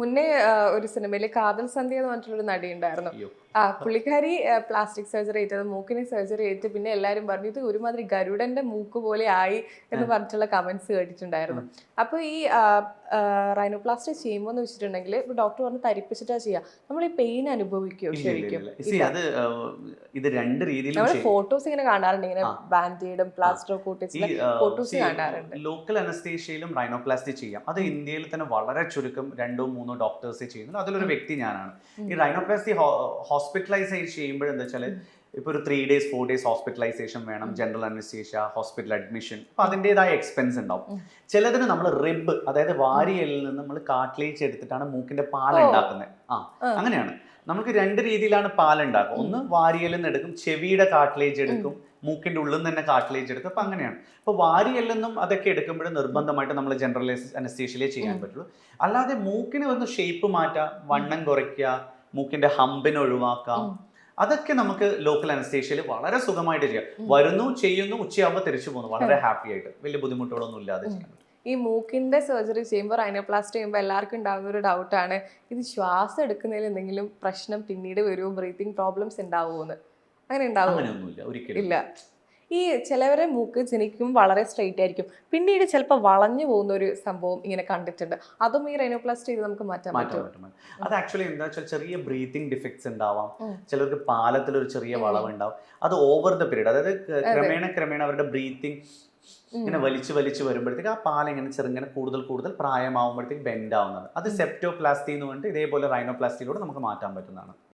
മുന്നേ ഒരു സിനിമയിൽ കാതൽ സന്ധ്യ എന്ന് പറഞ്ഞിട്ടുള്ളൊരു നടി ഉണ്ടായിരുന്നു. ആ പുള്ളിക്കാരി പ്ലാസ്റ്റിക് സർജറി ഏറ്റത് മൂക്കിന് സർജറി ഏറ്റ് പിന്നെ എല്ലാവരും പറഞ്ഞു ഇത് ഒരുമാതിരി ഗരുഡന്റെ മൂക്ക് പോലെ ആയി എന്ന് പറഞ്ഞിട്ടുള്ള കമന്റ്സ് കേട്ടിട്ടുണ്ടായിരുന്നു. അപ്പോൾ ഈ റൈനോപ്ലാസ്റ്റി ചെയ്യുമ്പോൾ എന്ന് വെച്ചിട്ടുണ്ടെങ്കിൽ ഡോക്ടർ പറഞ്ഞ് തരിപ്പിച്ചിട്ടാ ചെയ്യാ. നമ്മൾ ഈ പെയിൻ അനുഭവിക്കുമോ ശരിക്കും. അത് ഇത് രണ്ട് നമ്മൾ ഫോട്ടോസ് ഇങ്ങനെ കാണാറുണ്ട് ഇങ്ങനെ ബാൻഡേഡും പ്ലാസ്റ്റർ ഫോട്ടോസ് കാണാറുണ്ട്. ലോക്കൽ അനസ്തേഷ്യയിലും റൈനോപ്ലാസ്റ്റി ചെയ്യാം. അത് ഇന്ത്യയിൽ തന്നെ വളരെ ചുരുക്കം രണ്ടോ മൂന്നോ ഡോക്ടേഴ്സേ ചെയ്യുന്നുള്ളൂ അതിലൊരു വ്യക്തി ഞാനാണ്. ഈ റൈനോപ്ലാസ്റ്റി ഹോസ്പിറ്റലൈസ് ചെയ്യുമ്പോൾ എന്താ വെച്ചാൽ ഇപ്പോൾ ഒരു three days four days hospitalisation വേണം ജനറൽ അനസ്തേഷ്യ ഹോസ്പിറ്റൽ അഡ്മിഷൻ അപ്പോൾ അതിന്റെതായ എക്സ്പെൻസ് ഉണ്ടാവും. ചിലതിന് നമ്മൾ റിബ് അതായത് വാരിയലിൽ നിന്ന് നമ്മൾ കാട്ടിലേച്ച് എടുത്തിട്ടാണ് മൂക്കിന്റെ പാൽ ഉണ്ടാക്കുന്നത്. ആ അങ്ങനെയാണ്. നമുക്ക് രണ്ട് രീതിയിലാണ് പാൽ ഉണ്ടാക്കുക ഒന്ന് വാരിയലിൽ നിന്ന് എടുക്കും ചെവിയുടെ കാട്ടിലേജ് എടുക്കും മൂക്കിന്റെ ഉള്ളിൽ നിന്ന് തന്നെ കാട്ടിലേജ് എടുക്കും. അപ്പം അങ്ങനെയാണ്. അപ്പോൾ വാരിയലിൽ നിന്നും അതൊക്കെ എടുക്കുമ്പോൾ നിർബന്ധമായിട്ട് നമ്മൾ ജനറൽ അനസ്തേഷ്യയിലേ ചെയ്യാൻ പറ്റുള്ളൂ. അല്ലാതെ മൂക്കിന് വന്ന് ഷേപ്പ് മാറ്റാം വണ്ണം കുറയ്ക്കുക മൂക്കിന്റെ ഹമ്പിന് ഒഴിവാക്കാം അതൊക്കെ നമുക്ക് ലോക്കൽ അനസ്തേഷ്യയിൽ വളരെ സുഖമായിട്ട് ചെയ്യാം വരുന്നു ചെയ്യുന്നു ഉച്ചയാകുമ്പോൾ തിരിച്ചു പോകുന്നു. വളരെ ഹാപ്പി ആയിട്ട് വലിയ ബുദ്ധിമുട്ടുകളൊന്നും ഇല്ലാതെ ചെയ്യാൻ ഈ മൂക്കിന്റെ സർജറി ചെയ്യുമ്പോൾ റൈനോപ്ലാസ്റ്റ് ചെയ്യുമ്പോൾ എല്ലാവർക്കും ഉണ്ടാകുന്ന ഒരു ഡൗട്ട് ആണ്. ഇത് ശ്വാസം എടുക്കുന്നതിൽ എന്തെങ്കിലും പ്രശ്നം പിന്നീട് വരുമോ? ബ്രീത്തിങ് പ്രോബ്ലംസ് ഉണ്ടാവുമോ അങ്ങനെ ഉണ്ടാവുമോ? അങ്ങനെയൊന്നുമില്ല. ഒരിക്കലും. ഇല്ല. ഈ ചിലവരെ മൂക്ക് ജനിക്കും വളരെ സ്ട്രെയിറ്റ് ആയിരിക്കും. പിന്നീട് ചിലപ്പോൾ വളഞ്ഞു പോകുന്ന ഒരു സംഭവം ഇങ്ങനെ കണ്ടിട്ടുണ്ട്. അതും ഈ റൈനോപ്ലാസ്റ്റ് ചെയ്ത് നമുക്ക് മാറ്റാൻ പറ്റും. അത് ആക്ച്വലി എന്താ വെച്ചാൽ ചെറിയ ബ്രീത്തിങ് ഡിഫക്ട്സ് ഉണ്ടാവാം. ചിലർക്ക് പാലത്തിൽ ഒരു ചെറിയ വളവ് ഉണ്ടാവും അത് ഓവർ ദ പീരീഡ് അതായത് ക്രമേണ ക്രമേണ അവരുടെ ബ്രീത്തിങ് ഇങ്ങനെ വലിച്ചു വലിച്ചു വരുമ്പോഴത്തേക്ക് ആ പാല ഇങ്ങനെ ചെറുങ്ങനെ കൂടുതൽ കൂടുതൽ പ്രായമാവുമ്പോഴത്തേക്ക് ബെൻഡ് ആവുന്നത് അത് സെപ്റ്റോപ്ലാസ്റ്റി എന്ന് പറഞ്ഞിട്ട് ഇതേപോലെ റൈനോപ്ലാസ്റ്റിയിലൂടെ നമുക്ക് മാറ്റാൻ പറ്റുന്നതാണ്.